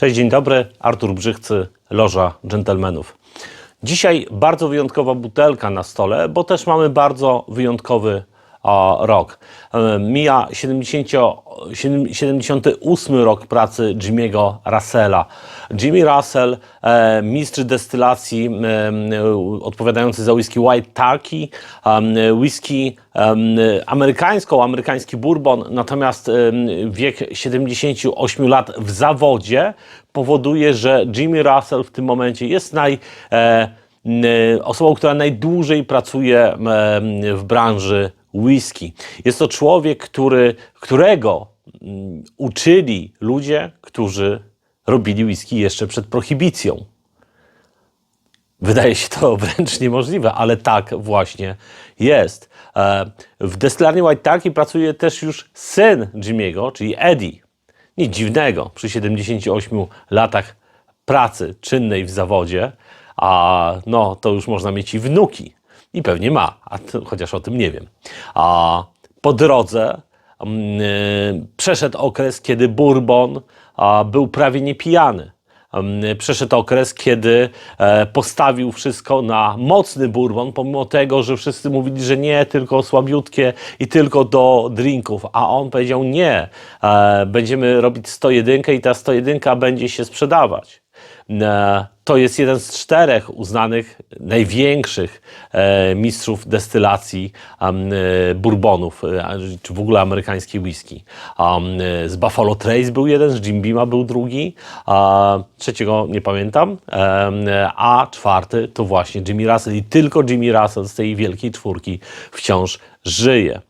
Cześć, dzień dobry. Artur Brzychcy, Loża Dżentelmenów. Dzisiaj bardzo wyjątkowa butelka na stole, bo też mamy bardzo wyjątkowy rok. Mija 70, 78 rok pracy Jimmy'ego Russella. Jimmy Russell, e, mistrz destylacji odpowiadający za whisky White Turkey, whisky amerykańską, amerykański bourbon, natomiast wiek 78 lat w zawodzie powoduje, że Jimmy Russell w tym momencie jest naj, e, osobą, która najdłużej pracuje w branży whisky. Jest to człowiek, który, którego mm, uczyli ludzie, którzy robili whisky jeszcze przed prohibicją. Wydaje się to wręcz niemożliwe, ale tak właśnie jest. E, W destylarni White Turkey pracuje też już syn Jimmy'ego, czyli Eddie. Nic dziwnego, przy 78 latach pracy czynnej w zawodzie, a no to już można mieć i wnuki. I pewnie ma, a chociaż o tym nie wiem. A po drodze mm, y, przeszedł okres, kiedy Bourbon był prawie niepijany. Em, Przeszedł okres, kiedy e, postawił wszystko na mocny bourbon, pomimo tego, że wszyscy mówili, że nie, tylko słabiutkie i tylko do drinków. A on powiedział nie, e, będziemy robić 101 i ta 101 będzie się sprzedawać. To jest jeden z czterech uznanych największych e, mistrzów destylacji e, bourbonów, e, czy w ogóle amerykańskiej whisky. Z Buffalo Trace był jeden, z Jim Beama był drugi, trzeciego nie pamiętam, a czwarty to właśnie Jimmy Russell i tylko Jimmy Russell z tej wielkiej czwórki wciąż żyje.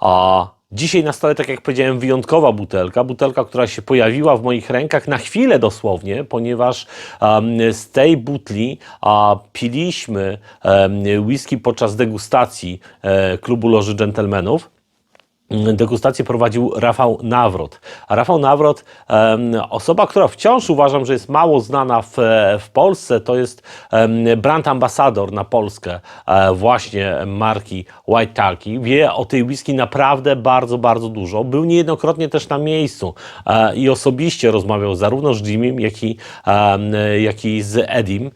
A dzisiaj na stole, tak jak powiedziałem, wyjątkowa butelka. Butelka, która się pojawiła w moich rękach na chwilę dosłownie, ponieważ em, z tej butli a, piliśmy em, whisky podczas degustacji e, klubu Loży Dżentelmenów. Degustację prowadził Rafał Nawrot. Rafał Nawrot, osoba, która wciąż uważam, że jest mało znana w, w Polsce, to jest brand ambasador na Polskę e, właśnie marki White Turkey. Wie o tej whisky naprawdę bardzo, bardzo dużo. Był niejednokrotnie też na miejscu e, i osobiście rozmawiał zarówno z Jimmym, jak i, jak i z Edim.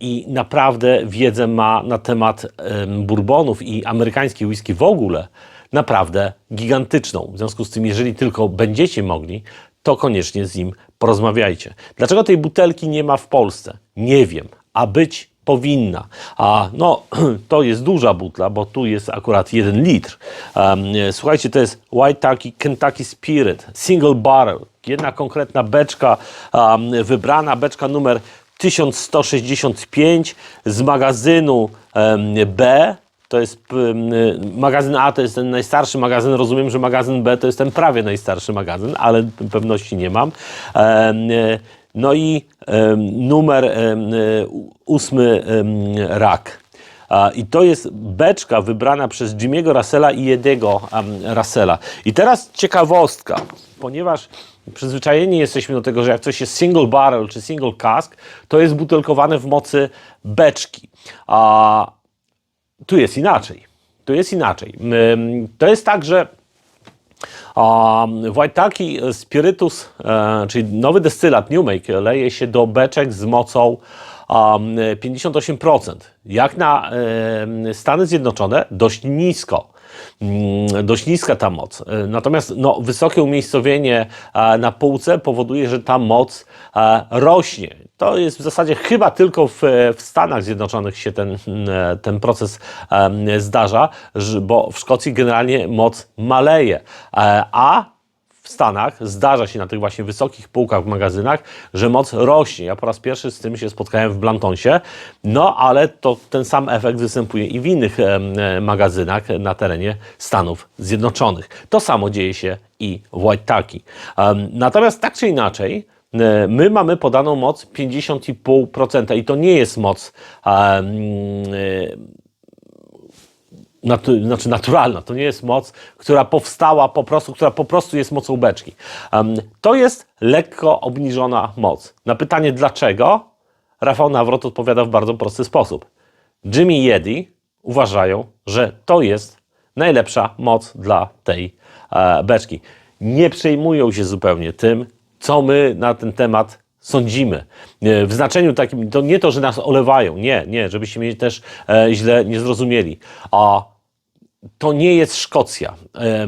I naprawdę wiedzę ma na temat em, bourbonów i amerykańskiej whisky w ogóle naprawdę gigantyczną. W związku z tym, jeżeli tylko będziecie mogli, to koniecznie z nim porozmawiajcie. Dlaczego tej butelki nie ma w Polsce? Nie wiem, a być powinna. A no, to jest duża butla, bo tu jest akurat jeden litr. Um, słuchajcie, to jest White Turkey Kentucky Spirit, single barrel. Jedna konkretna beczka um, wybrana, beczka numer 1165 z magazynu em, B. To jest magazyn A, to jest ten najstarszy magazyn. Rozumiem, że magazyn B to jest ten prawie najstarszy magazyn, ale pewności nie mam. E, No i numer e, ósmy rak. I to jest beczka wybrana przez Jimmy'ego Russella i Ediego um, Russella. I teraz ciekawostka, ponieważ przyzwyczajeni jesteśmy do tego, że jak coś jest single barrel czy single cask, to jest butelkowane w mocy beczki. A tu jest inaczej. Tu jest inaczej. To jest tak, że White Turkey Spiritus, e, czyli nowy destylat New Make, leje się do beczek z mocą um, 58%. Jak na em, Stany Zjednoczone, dość nisko. Mm, Dość niska ta moc. E, Natomiast no, wysokie umiejscowienie na półce powoduje, że ta moc rośnie. To jest w zasadzie chyba tylko w, w Stanach Zjednoczonych się ten, e, ten proces zdarza, bo w Szkocji generalnie moc maleje. E, A Stanach zdarza się na tych właśnie wysokich półkach w magazynach, że moc rośnie. Ja po raz pierwszy z tym się spotkałem w Blantonsie, no ale to ten sam efekt występuje i w innych magazynach na terenie Stanów Zjednoczonych. To samo dzieje się i w White. Em, Natomiast tak czy inaczej, e, my mamy podaną moc 50,5% i to nie jest moc natu, znaczy naturalna, to nie jest moc, która powstała po prostu, która po prostu jest mocą beczki. Em, to jest lekko obniżona moc. Na pytanie dlaczego, Rafał Nawrot odpowiada w bardzo prosty sposób. Jimmy i Eddie uważają, że to jest najlepsza moc dla tej e, beczki. Nie przejmują się zupełnie tym, co my na ten temat sądzimy. E, W znaczeniu takim, to nie to, że nas olewają, nie, nie, żebyście mnie też e, źle nie zrozumieli. A to nie jest Szkocja. E,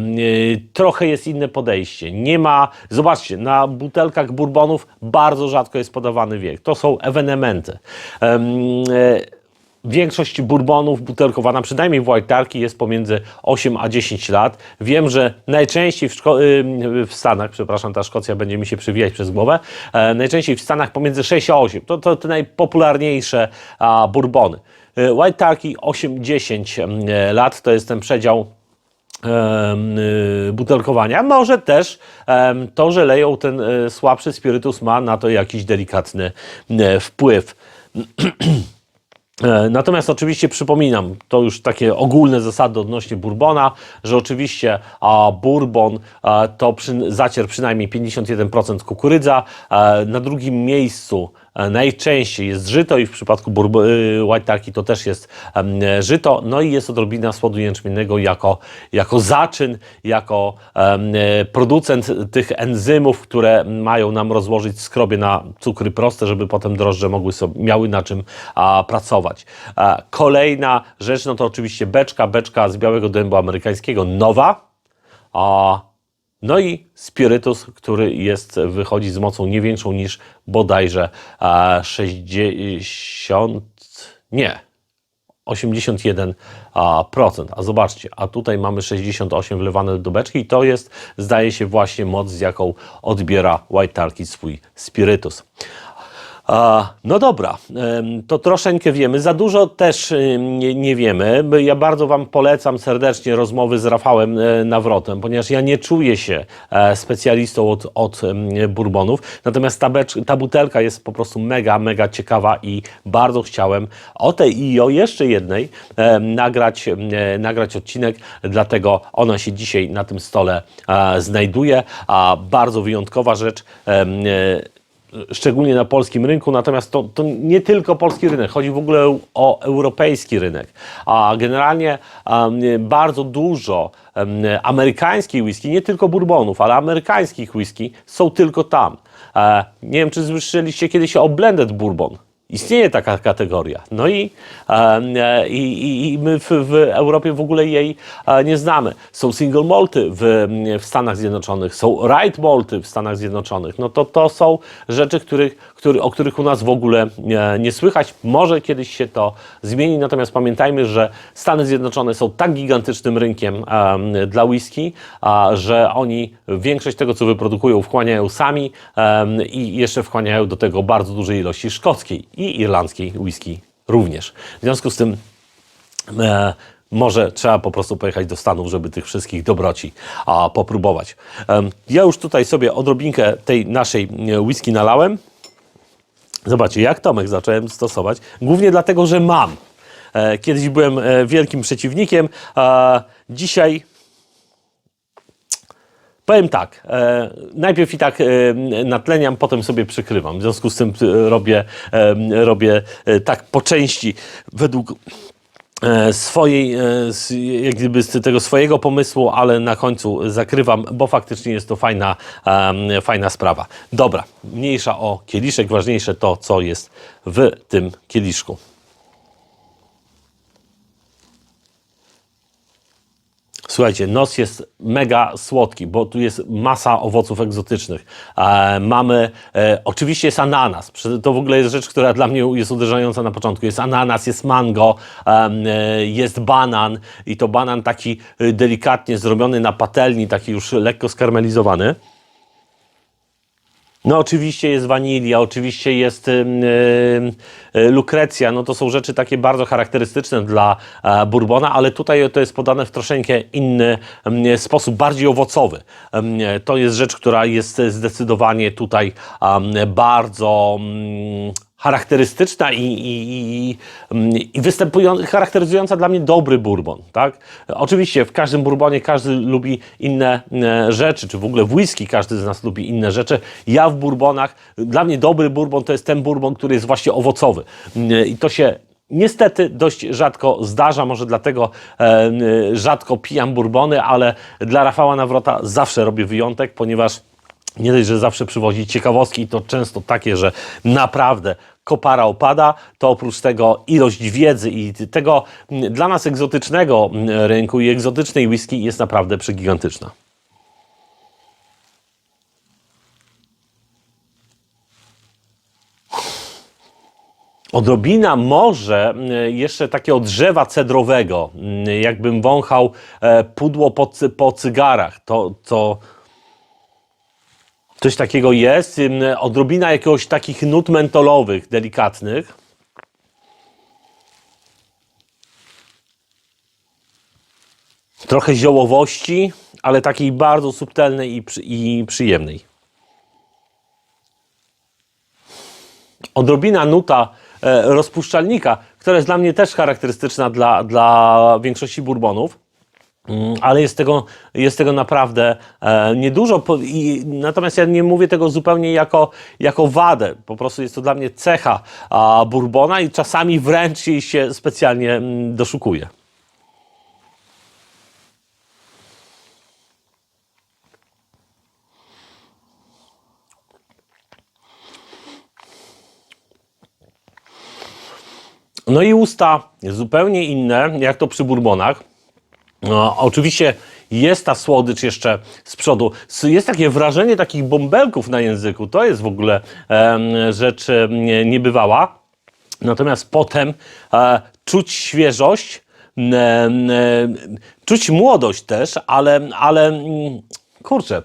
Trochę jest inne podejście. Nie ma, zobaczcie, na butelkach bourbonów bardzo rzadko jest podawany wiek. To są ewenementy. Em, e, Większość bourbonów butelkowana, przynajmniej w Turkey, jest pomiędzy 8 a 10 lat. Wiem, że najczęściej w, w Stanach, przepraszam, ta Szkocja będzie mi się przywijać przez głowę, e, najczęściej w Stanach pomiędzy 6 a 8. To, to te najpopularniejsze a, bourbony. E, White Turkey 8-10 em, lat to jest ten przedział y, butelkowania. Może też to, że leją ten e, słabszy spirytus ma na to jakiś delikatny e, wpływ. Natomiast oczywiście przypominam, to już takie ogólne zasady odnośnie bourbona, że oczywiście bourbon to przy, zacier przynajmniej 51% kukurydza. Na drugim miejscu najczęściej jest żyto i w przypadku White Turkey to też jest żyto. No i jest odrobina słodu jęczmiennego jako, jako zaczyn, jako e, producent tych enzymów, które mają nam rozłożyć skrobie na cukry proste, żeby potem drożdże mogły sobie, miały na czym pracować. A, kolejna rzecz, no to oczywiście beczka, beczka z białego dębu amerykańskiego, nowa. No i spirytus, który jest, wychodzi z mocą nie większą niż bodajże a, 60, nie, 81%. A, zobaczcie, a tutaj mamy 68 wlewane do beczki i to jest, zdaje się, właśnie moc, z jaką odbiera White Turkey swój spirytus. No dobra, to troszeczkę wiemy. Za dużo też nie, nie wiemy. Ja bardzo Wam polecam serdecznie rozmowy z Rafałem e, Nawrotem, ponieważ ja nie czuję się e, specjalistą od, od bourbonów. Natomiast ta, becz, ta butelka jest po prostu mega, mega ciekawa i bardzo chciałem o tej i o jeszcze jednej nagrać, nagrać odcinek, dlatego ona się dzisiaj na tym stole e, znajduje. A bardzo wyjątkowa rzecz. Szczególnie na polskim rynku, natomiast to, to nie tylko polski rynek, chodzi w ogóle o europejski rynek, a generalnie em, bardzo dużo amerykańskiej whisky, nie tylko bourbonów, ale amerykańskich whisky są tylko tam. E, nie wiem, czy słyszeliście kiedyś o blended bourbon. Istnieje taka kategoria. No i, e, i, i- i my w, w Europie w ogóle jej e, nie znamy. Są single malty w, w Stanach Zjednoczonych, są right malty w Stanach Zjednoczonych. No to to są rzeczy, których, który, o których u nas w ogóle nie, słychać. Może kiedyś się to zmieni, natomiast pamiętajmy, że Stany Zjednoczone są tak gigantycznym rynkiem em, dla whisky, że oni większość tego, co wyprodukują, wchłaniają sami i jeszcze wchłaniają do tego bardzo duże ilości szkockiej i irlandzkiej whisky również. W związku z tym e, może trzeba po prostu pojechać do Stanów, żeby tych wszystkich dobroci a, popróbować. Em, ja już tutaj sobie odrobinkę tej naszej e, whisky nalałem. Zobaczcie, jak Tomek zacząłem stosować. Głównie dlatego, że mam. E, Kiedyś byłem e, wielkim przeciwnikiem, a dzisiaj Powiem tak, e, najpierw i tak e, natleniam, potem sobie przykrywam. W związku z tym e, robię, e, robię e, tak po części według e, swojej, e, jak gdyby z tego swojego pomysłu, ale na końcu zakrywam, bo faktycznie jest to fajna, fajna sprawa. Dobra, mniejsza o kieliszek, ważniejsze to, co jest w tym kieliszku. Słuchajcie, nos jest mega słodki, bo tu jest masa owoców egzotycznych. E, mamy, e, oczywiście jest ananas. To w ogóle jest rzecz, która dla mnie jest uderzająca na początku. Jest ananas, jest mango, e, jest banan i to banan taki e, delikatnie zrobiony na patelni, taki już lekko skarmelizowany. No oczywiście jest wanilia, oczywiście jest ym, ym, y, lukrecja, no to są rzeczy takie bardzo charakterystyczne dla e, bourbona, ale tutaj to jest podane w troszeczkę inny sposób, bardziej owocowy. To jest rzecz, która jest zdecydowanie tutaj ym, bardzo ym, charakterystyczna i, i, i, i występująca, charakteryzująca dla mnie dobry bourbon, tak? Oczywiście w każdym bourbonie każdy lubi inne e, rzeczy, czy w ogóle w whisky każdy z nas lubi inne rzeczy. Ja w bourbonach, dla mnie dobry bourbon to jest ten bourbon, który jest właśnie owocowy. Mm, I to się Niestety dość rzadko zdarza, może dlatego e, rzadko pijam bourbony, ale dla Rafała Nawrota zawsze robię wyjątek, ponieważ nie dość, że zawsze przywozi ciekawostki i to często takie, że naprawdę kopara opada, to oprócz tego ilość wiedzy i tego mm, dla nas egzotycznego mm, rynku i egzotycznej whisky jest naprawdę przegigantyczna. Odrobina może mm, jeszcze takiego drzewa cedrowego, jakbym wąchał e, pudło po, po cygarach. To, to coś takiego jest. Odrobina jakiegoś takich nut mentolowych, delikatnych. Trochę ziołowości, ale takiej bardzo subtelnej i, przy, i przyjemnej. odrobina nuta e, rozpuszczalnika, która jest dla mnie też charakterystyczna dla, dla większości bourbonów. Mm, Ale jest tego, jest tego naprawdę e, niedużo. Natomiast ja nie mówię tego zupełnie jako, jako wadę. Po prostu jest to dla mnie cecha bourbona i czasami wręcz jej się specjalnie mm, doszukuję. No i usta zupełnie inne, jak to przy bourbonach. No, oczywiście jest ta słodycz jeszcze z przodu. Jest takie wrażenie takich bąbelków na języku. To jest w ogóle em, rzecz nie- niebywała. Natomiast potem e, czuć świeżość, em, em, czuć młodość też, ale, ale mm, kurczę,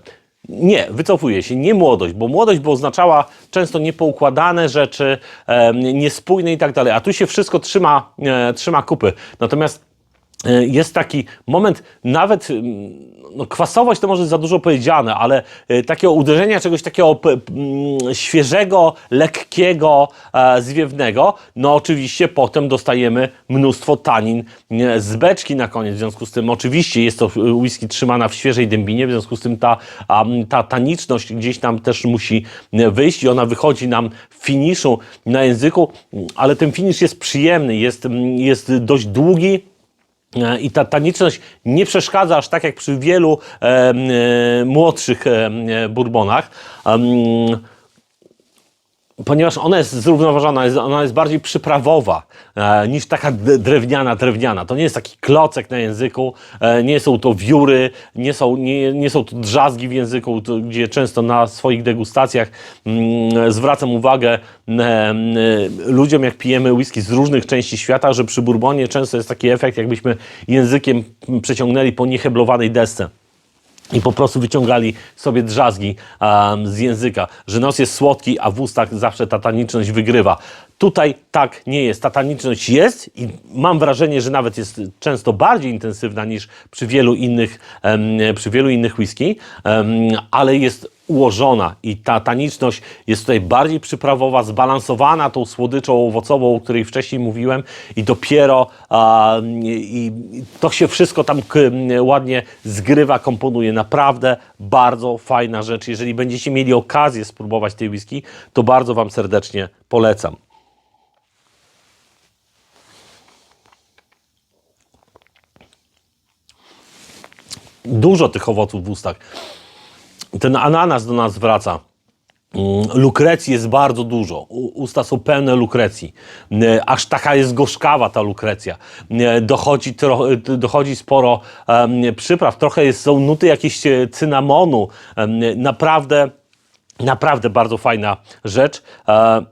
nie, wycofuję się, nie młodość, bo młodość by oznaczała często niepoukładane rzeczy, em, niespójne i tak dalej, a tu się wszystko trzyma, e, trzyma kupy. Natomiast e, jest taki moment, nawet mm, no, kwasowość to może za dużo powiedziane, ale e, takiego uderzenia czegoś takiego mm, świeżego, lekkiego, e, zwiewnego, no oczywiście potem dostajemy mnóstwo tanin e, z beczki na koniec. W związku z tym oczywiście jest to e, whisky trzymana w świeżej dębinie, w związku z tym ta, ta taniczność gdzieś tam też musi e, wyjść i ona wychodzi nam w finiszu na języku, ale ten finisz jest przyjemny, jest, m, jest dość długi, E, I ta taniczność nie przeszkadza aż tak jak przy wielu e, e, młodszych e, e, bourbonach. Em, ponieważ ona jest zrównoważona, ona jest bardziej przyprawowa e, niż taka drewniana, drewniana. To nie jest taki klocek na języku, e, nie są to wióry, nie są, nie, nie są to drzazgi w języku, to, gdzie często na swoich degustacjach mm, zwracam uwagę e, e, ludziom, jak pijemy whisky z różnych części świata, że przy bourbonie często jest taki efekt, jakbyśmy językiem przeciągnęli po nieheblowanej desce i po prostu wyciągali sobie drzazgi em, z języka, że nos jest słodki, a w ustach zawsze ta taniczność wygrywa. Tutaj tak nie jest. Ta taniczność jest i mam wrażenie, że nawet jest często bardziej intensywna niż przy wielu innych, przy wielu innych whisky, ale jest ułożona i ta taniczność jest tutaj bardziej przyprawowa, zbalansowana tą słodyczą owocową, o której wcześniej mówiłem i dopiero a, i, to się wszystko tam ładnie zgrywa, komponuje. Naprawdę bardzo fajna rzecz. Jeżeli będziecie mieli okazję spróbować tej whisky, to bardzo Wam serdecznie polecam. Dużo tych owoców w ustach ten ananas do nas wraca. Mm, Lukrecji jest bardzo dużo. Usta są pełne lukrecji. E, Aż taka jest gorzkawa ta lukrecja. E, Dochodzi, tro, dochodzi sporo em, przypraw. Trochę jest, są nuty jakieś e, cynamonu. Naprawdę, naprawdę bardzo fajna rzecz. E,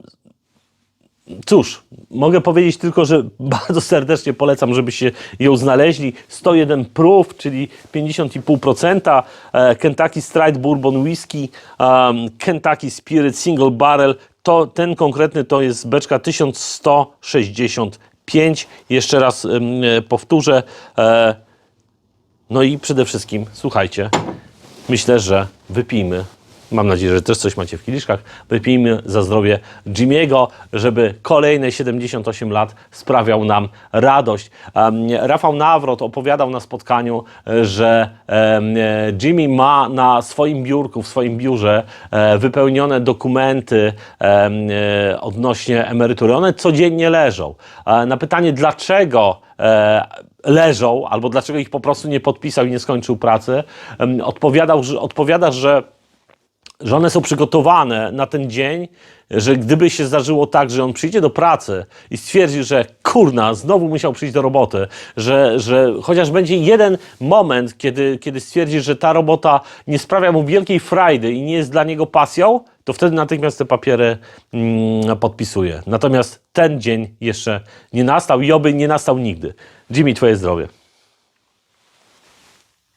Cóż, mogę powiedzieć tylko, że bardzo serdecznie polecam, żebyście ją znaleźli. 101 proof, czyli 50,5%. e, Kentucky Stride Bourbon Whisky, Kentucky Spirit Single Barrel. To, ten konkretny to jest beczka 1165. Jeszcze raz e, powtórzę. E, no i przede wszystkim, słuchajcie, myślę, że wypijmy. Mam nadzieję, że też coś macie w kieliszkach. Wypijmy za zdrowie Jimmy'ego, żeby kolejne 78 lat sprawiał nam radość. Rafał Nawrot opowiadał na spotkaniu, e, że e, Jimmy ma na swoim biurku, w swoim biurze e, wypełnione dokumenty odnośnie emerytury. One codziennie leżą. Na pytanie, dlaczego leżą, albo dlaczego ich po prostu nie podpisał i nie skończył pracy, odpowiadał, że, odpowiada, że że one są przygotowane na ten dzień, że gdyby się zdarzyło tak, że on przyjdzie do pracy i stwierdzi, że kurna, znowu musiał przyjść do roboty, że, że chociaż będzie jeden moment, kiedy, kiedy stwierdzi, że ta robota nie sprawia mu wielkiej frajdy i nie jest dla niego pasją, to wtedy natychmiast te papiery mm, podpisuje. Natomiast ten dzień jeszcze nie nastał i oby nie nastał nigdy. Jimmy, twoje zdrowie.